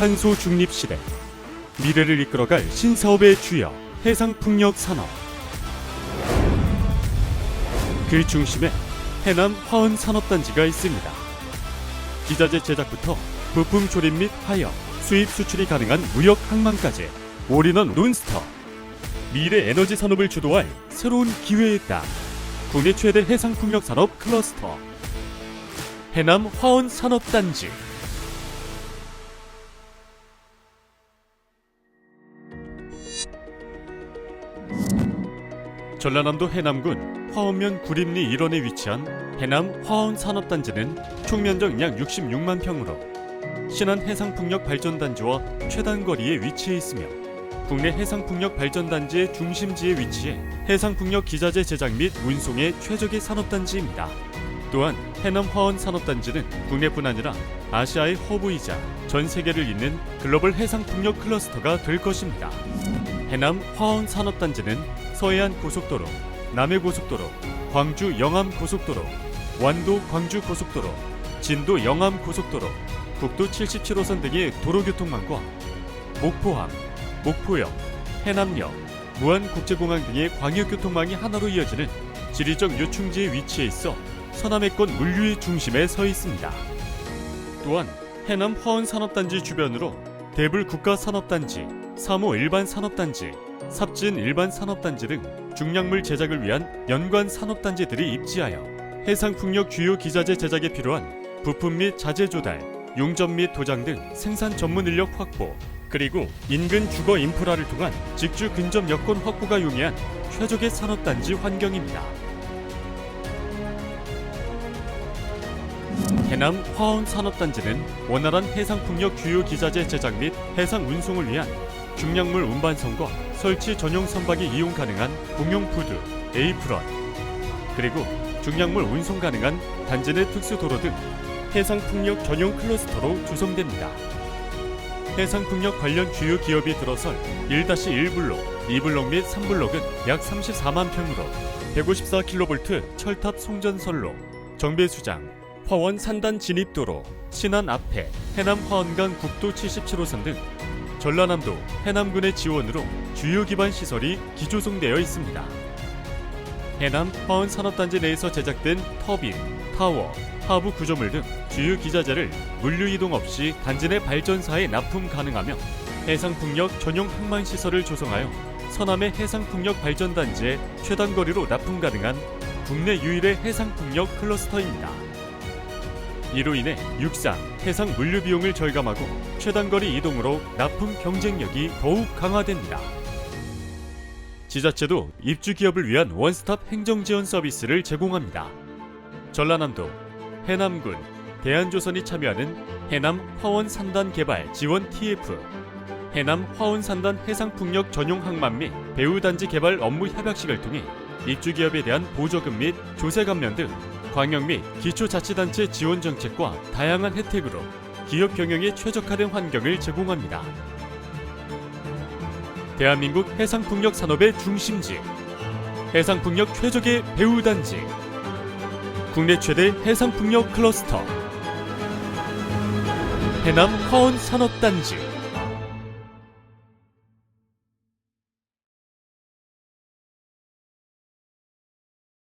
탄소 중립 시대. 미래를 이끌어갈 신사업의 주역 해상 풍력 산업. 그 중심에 해남 화원 산업단지가 있습니다. 기자재 제작부터 부품 조립 및 하역, 수입 수출이 가능한 무역 항만까지 올인원 논스톱. 미래 에너지 산업을 주도할 새로운 기회의 땅 국내 최대 해상 풍력 산업 클러스터. 해남 화원 산업단지 전라남도 해남군 화원면 구림리 일원에 위치한 해남 화원 산업단지는 총면적 약 66만 평으로 신안 해상풍력 발전단지와 최단 거리에 위치해 있으며 국내 해상풍력 발전단지의 중심지에 위치해 해상풍력 기자재 제작 및 운송의 최적의 산업단지입니다. 또한 해남 화원 산업단지는 국내뿐 아니라 아시아의 허브이자 전 세계를 잇는 글로벌 해상풍력 클러스터가 될 것입니다. 해남 화원 산업단지는 서해안 고속도로, 남해 고속도로, 광주 영암 고속도로, 완도 광주 고속도로, 진도 영암 고속도로, 국도 77호선 등의 도로교통망과 목포항, 목포역, 해남역, 무안국제공항 등의 광역교통망이 하나로 이어지는 지리적 요충지에 위치해 있어 서남해권 물류의 중심에 서 있습니다. 또한 해남 화원 산업단지 주변으로 대불 국가산업단지, 사모 일반 산업단지, 삽진 일반 산업단지 등 중량물 제작을 위한 연관 산업단지들이 입지하여 해상풍력 주요 기자재 제작에 필요한 부품 및 자재 조달, 용접 및 도장 등 생산 전문 인력 확보, 그리고 인근 주거 인프라를 통한 직주 근접 여건 확보가 용이한 최적의 산업단지 환경입니다. 해남 화원 산업단지는 원활한 해상풍력 주요 기자재 제작 및 해상 운송을 위한 중량물 운반선과 설치 전용 선박이 이용 가능한 공용 푸드, 에이프런 그리고 중량물 운송 가능한 단지 내 특수 도로 등 해상풍력 전용 클러스터로 조성됩니다. 해상풍력 관련 주요 기업이 들어설 1-1블록, 2블록 및 3블록은 약 34만 평으로 154kV 철탑 송전선로, 정배수장, 화원 산단 진입도로, 신안 앞에 해남 화원간 국도 77호선 등 전라남도 해남군의 지원으로 주요 기반 시설이 기조성되어 있습니다. 해남 화원 산업단지 내에서 제작된 터빈, 타워, 하부 구조물 등 주요 기자재를 물류 이동 없이 단지 내 발전사에 납품 가능하며 해상풍력 전용 항만 시설을 조성하여 서남의 해상풍력 발전단지에 최단 거리로 납품 가능한 국내 유일의 해상풍력 클러스터입니다. 이로 인해 육상, 해상 물류 비용을 절감하고 최단 거리 이동으로 납품 경쟁력이 더욱 강화됩니다. 지자체도 입주 기업을 위한 원스톱 행정 지원 서비스를 제공합니다. 전라남도, 해남군, 대한조선이 참여하는 해남 화원 산단 개발 지원 TF, 해남 화원 산단 해상풍력 전용 항만 및 배후 단지 개발 업무 협약식을 통해 입주 기업에 대한 보조금 및 조세 감면 등 광역 및 기초자치단체 지원 정책과 다양한 혜택으로 기업 경영에 최적화된 환경을 제공합니다. 대한민국 해상풍력 산업의 중심지, 해상풍력 최적의 배후단지, 국내 최대 해상풍력 클러스터, 해남 화원 산업단지.